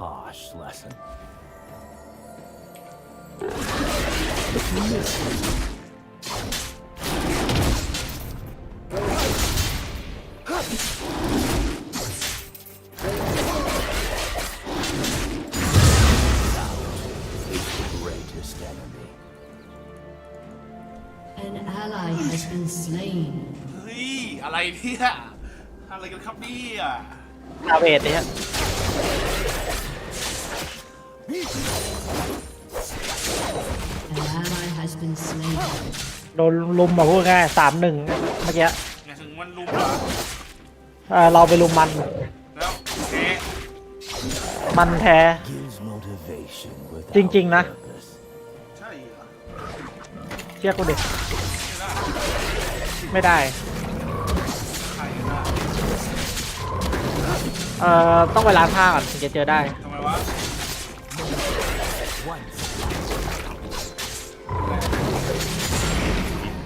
harsh lesson. 'Is the greatest enemy. An ally has been slain. เฮ้ย อะไรเนี่ยอะไรกันครับเนี่ย ดาเวทเนี่ย โดนลุมมาพูดง่ายสามหนึ่งเมื่อกี้ไงถึงมันลุมเหรอเอ่อเราไปลุมมัน แล้วแกมันแพ้ Gives motivation without จริงๆนะ purpose. ใช่เหรอเชื่อกูดิไม่ได้ไม่ได้ใครกันนะเอ่อ ต้องไปล้างผ้าก่อนถึงจะเจอได้ ทำไมวะ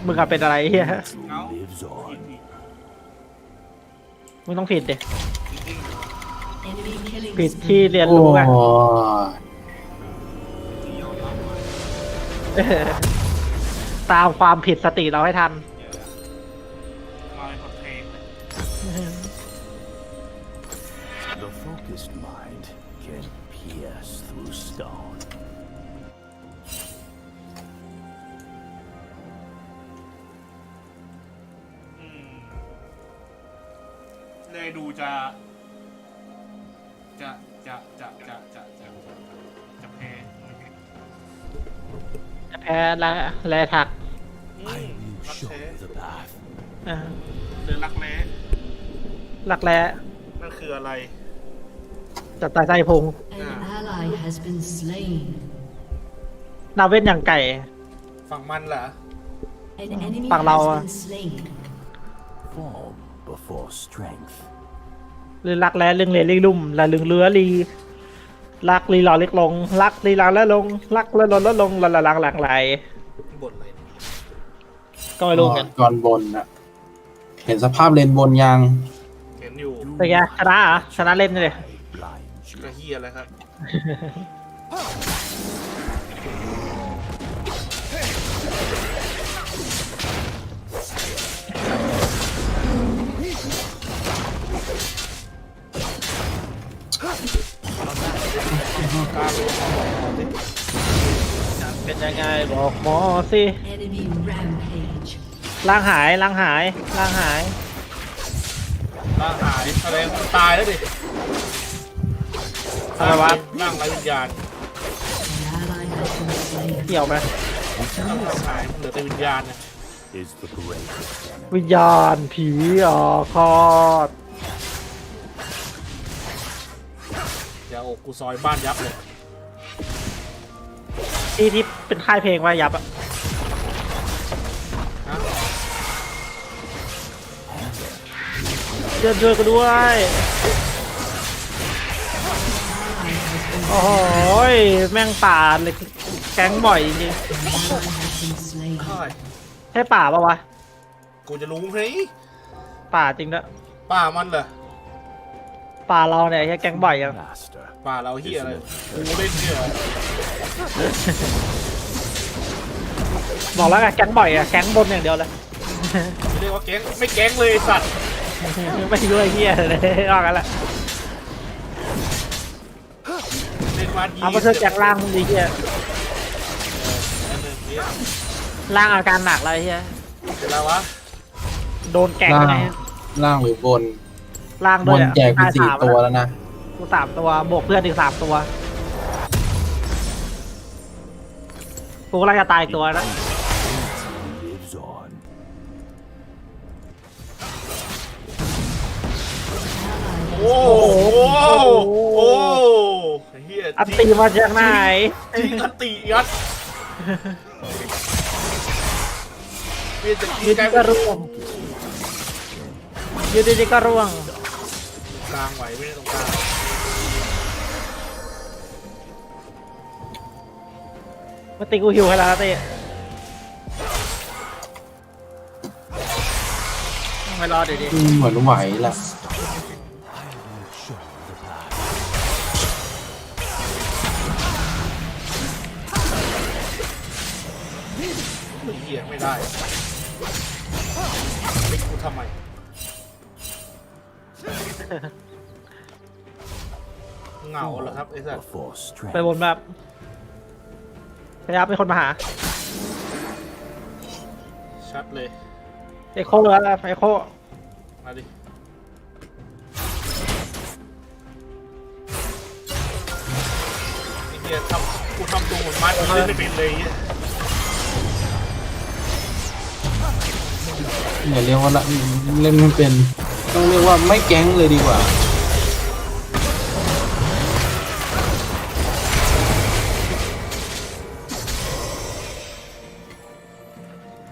มึงอะเป็นอะไรเฮียเอ้า Lives on. มึงต้องผิดดิ Enemy killing ผิด spree. ที่เรียนโอ้รู้ไงยยอมรับว่าเออตามความผิดสติเราให้ทัน เลยดูจะ จะจะจะจะจะจะจะแพ้จะแพ้และแลถัก อื I ม will รัก show แท้ you the path. อ่าหรือรักแร้หลักแร้นั่นคืออะไร จับตายใจพุง An ally has been slain. นาเว้นอย่างไก่ ฝั่งมันเหรอ An enemy Bằng has lâu à. been slain. Form before strength. หรือรักแร้ลึงเลลิลุ่มและลึงเรือลีรักลีหล่อเล็กลงรักลีหลาแล้วลงรักแล้วลดลดลงละละลังหลังไหลบทอะไรก็ไม่รู้เหมือนกันก่อนบนอะเห็นสภาพเลนบนยังเห็นอยู่เป็นไงชนะเหรอชนะเล่นเลย I blind you. กระเฮียอะไรครับ เป็นยังไงบอกหมอสิล่างหายล่างหายล่างหายร่างหายแสดงตายแล้วดิอะไรวะร่างไรวิญญาณเกี่ยวไหมร่างหายเหลือแต่วิญญาณเนี่ยวิญญาณผีออคอด อย่าอกกูซอยบ้านยับเลยที่ที่เป็นค่ายเพลงว่ายับอะนะเชิญช่วยกูด้วยโอ้โหยแม่งป่าเลยแก๊งบ่อยจริง An ally has been slain. ใช่ๆใช่ป่าปะวะกูจะรู้ไหมป่าจริงด้วยป่ามันเหรอ ป่าเราเนี่ยแค่แก๊งบ่อยยัง Master. ป่าเราเฮียอะไรกูเล่นเนี่ยเหรอบอกแล้วไงแก๊งบ่อยอะแก๊งบนอย่างเดียวเลยไม่เรียกว่าแก๊งไม่แก๊งเลยไอ้สัตว์ไม่ช่วยเฮียเลยนอกกันละเล่นมาดีเอามาช่วยแก๊งล่างมึงดีเฮียอันหนึ่งเนี่ยล่างอาการหนักเลยเฮียเป็นไรวะโดนแก๊งล่างไงล่างหรือบน ล่างบด้วยนอะแจกไปตายสี่สามตัวแล้วนะ กูสามตัวบวกเพื่อนอีกสามตัวกูกำลังจะตายอีกตัวนะ Lives on. โอ้โหโอ้เฮียอันตีมาจากไหนจริงอันตียัดเปลี่ยนจากยืยิดงไกลก็ร่วงยืดดีๆก็ร่วง ลางไหวไมเนี่ตรงกลางมาตีกูหิวให้แล้นะเต้ต้องรอเดี๋ดิเหมือนไหวแหละไม่เหี้ยไม่ได้เล็กูทำไม เหงาเหรอครับไอ้สัส Before ไป strength. บนแบบพยายามเป็นคนมาหาชัดเลย เอโคเลยนะเอโคมาดิ ไอ้เหี้ยทำกูทำตัวเหมือนมาร์ทเล่นไม่เป็นเลยไอ้เหี้ยอย่าเรียกว่าละเล่นไม่เป็น ต้องเรียกว่าไม่แก๊งเลยดีกว่า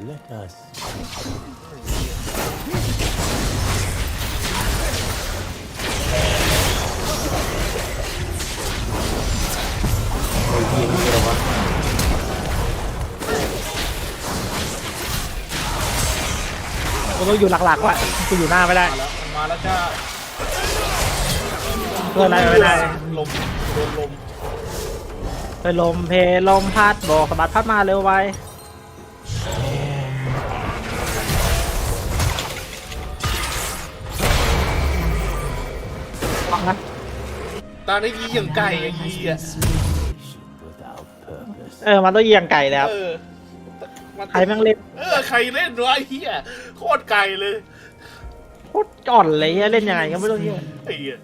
Let us โอ้ยยิงเดียววะกูต้องอยู่หลักๆว่ะกูอยู่หน้าไม่ได้มาแล้วมันมาแล้วจ้าเพื่ออะไรไม่ได้ลมโดนลมไปลมเพลมพัดบอกสะบัดพัดมาเร็วไว นะตาได้ยีอย่างไก่ไอ้ยีอะ without purpose. เออ มันต้องเยียงไก่แล้วเออมันใครแม่งเล่นเออใครเล่นวะไอ้เหี้ยโคตรไก่เลยโคตรอ่อนเลยเหี้ยเล่นยังไงก็ไม่รู้เหี้ยไอ้เหี้ย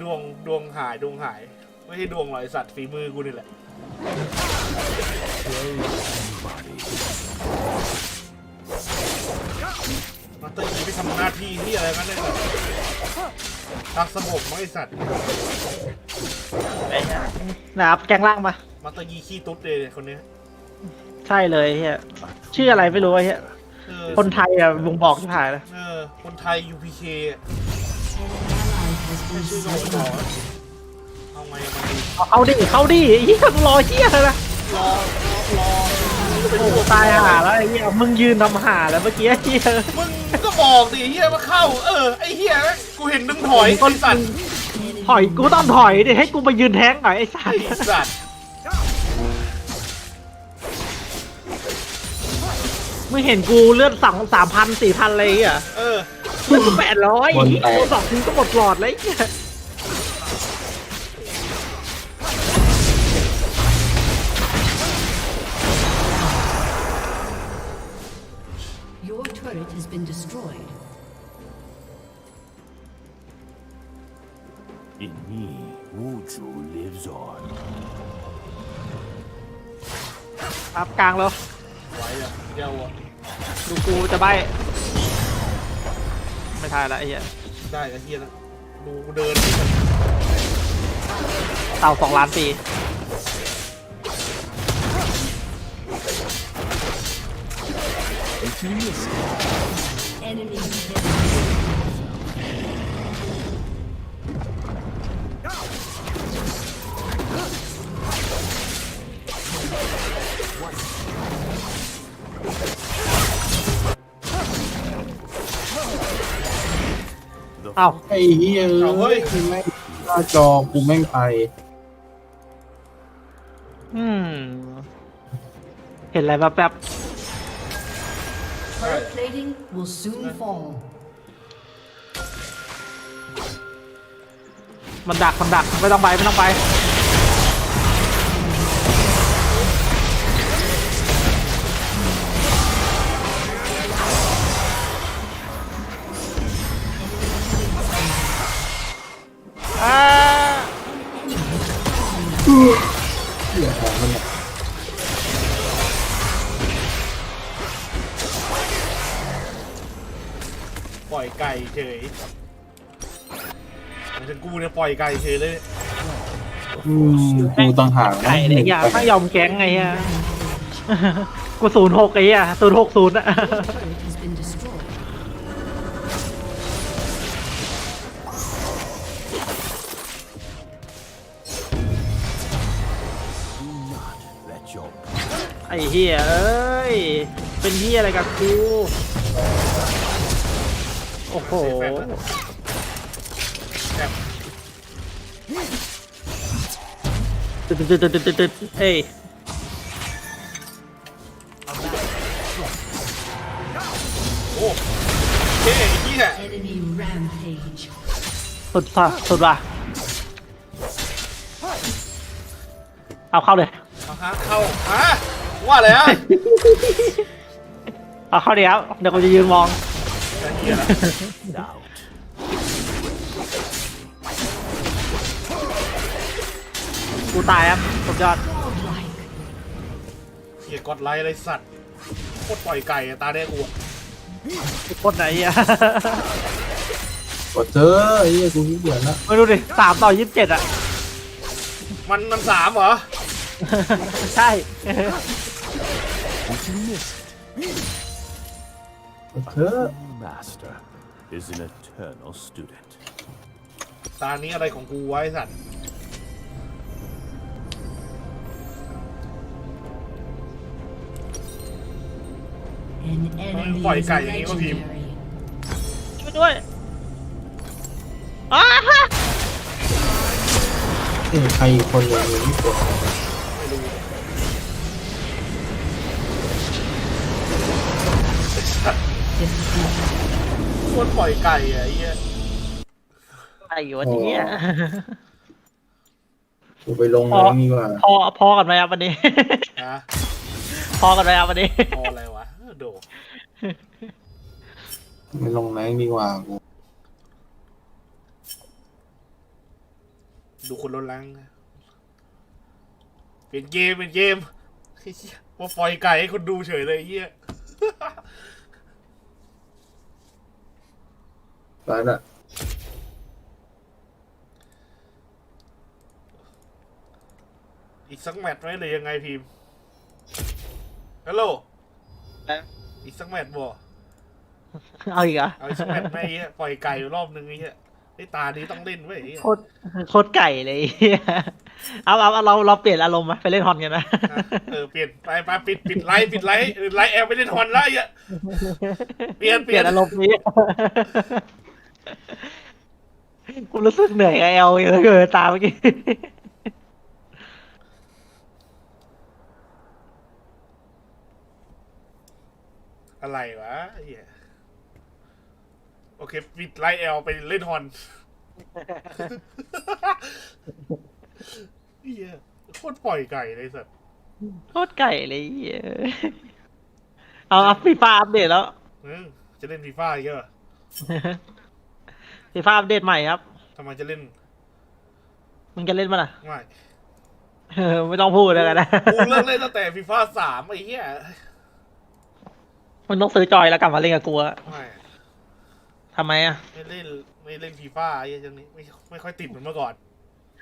ดวงดวงหายดวงหาย ไม่ใช่ดวงหรอกไอสัตว์ฝีมือกูนี่แหละมาเตอร์ยีไปทำหน้าที่ที่อะไรกันเนี่ย ตักสมบมั้งไอสัตว์นะครับแกงล่างมา มาเตอร์ยีขี้ตุ๊ดเลยคนเนี้ยใช่เลยเฮียชื่ออะไรไม่รู้ไอ้เฮียเออคนไทยอะบ่งบอกที่ผ่านเลยเออคนไทย UPK อะ An ally has ไม่ been ชื่อโดน slain. หรอเอาไงมันดีเอาเอาดิเข้าดิเฮียมึงรอเฮียเลยนะรอรอโอ้ตายห่าแล้วไอ้เฮียมึงยืนทำห่าแล้วเมื่อกี้เฮียมึงก็บอกดิเฮียมาเข้า เออไอเฮียกูเห็นมึงถ อยไอสัตว์ถอยกูต้องถอยดิให้กูมายืนแทงหน่อยไอ้สัไอสสัตว์มึงเห็นกูเลือดสองสามพันสี่พันเลยอะเออเลือดแปดร้อยกูสองทีก็หมดหลอดเลยไอ้เฮีย In me, Wuju lives on. ครับกลางแล้วไหวอะเดียวอะดูกูจะใบไม่ทายละไอ้เหี้ยได้ไอเฮียนะดูกูเดินเต่าสองล้านปี เอ้าไอ้เฮียเอ้ยแม่งหน้าจอกูแม่งไปอืม เห็นอะไรแบบแบบ Turret plating will soon fall. มันดักมันดักไม่ต้องไปไม่ต้องไปายถึงกูเนี่ยปล่อยไก่เฉยเลย อืมกูต่างหากนะไก่เนี่ยอย่าถ้ายอมแก๊งไงเฮียกูศูนย์หกไอ้เหี้ยศูนย์หกศูนย์อะ Turret has been destroyed. Let your ไอ้เฮียเอ้ย เป็นเฮียอะไรกับกู โอ้โหแบบ กดฝาเกิสุดสุดว่ะเอาเข้าเลยเะข้าฮะว่าอะไรอะเอาเข้าเดี๋ยวเดี๋ยวผมจะยืนมองดาว กูตายครับสุดยอดเหี้ยกดไลค์อะไรสัตว์โคตรปล่อยไก่อะตาแดงกูอะทุกคนไหนอะ กดเธอะไอ้เหี้ยกูคิดเดือดละมาดูดิสามต่อยี่สิบเจ็ดอะ มันมันสามเหรอใช่ Did you miss it? กดเธอะ Master is an eternal student. ตานี้อะไรของกูไวะไอ้สัตว์ An enemy Poi is cai อย่างงี้ก็พิมพ์ legendary. ช่วยด้วยอ้าฮะเอ้ยใครอีกคนหนึ่งอยู่ที่ตัวไม่รู้โคตรปล่อยไก่อะไอ้เหี้ยไอ้วะเนี่ยกูไปลงแรงดีกว่าพอพอกันไหมครับวันนี้ ฮะพอกันไหมครับวันนี้ พออะไรวะเออ โดไปลงแรงดีกว่ากูดูคนล้นลังเป็นเกมเป็นเกมไอ้เหี้ยมาปล่อยไก่ให้คนดูเฉยเลยไอ้เหี้ยไปละอีกสักแมตช์ไหมหรือยังไงพิมพ์ฮัลโหล อีกสักแมตช์บ่เอาอีกเหรอเอาอีกสักแมตช์ไหมไอ้เหี้ยปล่อยไก่อยู่รอบนึงไอ้เหี้ยไอ้ตานี้ต้องเล่นไว้ยไอ้เหี้ยโคตรโคตรไก่เลยเหี้ยเอาเอาเอาเราเราเปลี่ยนอารมณ์ไหมไปเล่นฮอนกันนะอะเออเปลี่ยนไปไปปิดปิดไลฟ์ปิดไลฟ์ไลฟ์แอลไปเล่นฮอนแล้วไอ้เหี้ยเปลี่ยนเปลี่ยนอารมณ์นี้กูรู้สึกเหนื่อยกับเอลเยอะเกินตามเมื่อกี้ อะไรวะไอ้เหี้ยโอเคปิดไลฟ์แอลไปเล่นฮอนเหี้ยโคตรปล่อยไก่เลยสัตว์โคตรไก่เลยเหี้ยเอาเอาฟีฟ่าอัปเดตแล้ว เออจะเล่นฟีฟ่าอีกเหรอฟีฟ่าอัปเดตใหม่ครับ ทำไมจะเล่นมึงจะเล่นมั้ยล่ะไม่เออไม่ต้องพูดแล้วกันนะ กูเลิกเล่นตั้งแต่ฟีฟ่าสามไอ้เหี้ย มึงต้องซื้อจอยแล้วกลับมาเล่นกับกูอะไม่ทำไมอะไม่เล่นไม่เล่นฟีฟ่าไอ้เหี้ยจังนี้ไม่ไม่ค่อยติดเหมือนเมื่อก่อน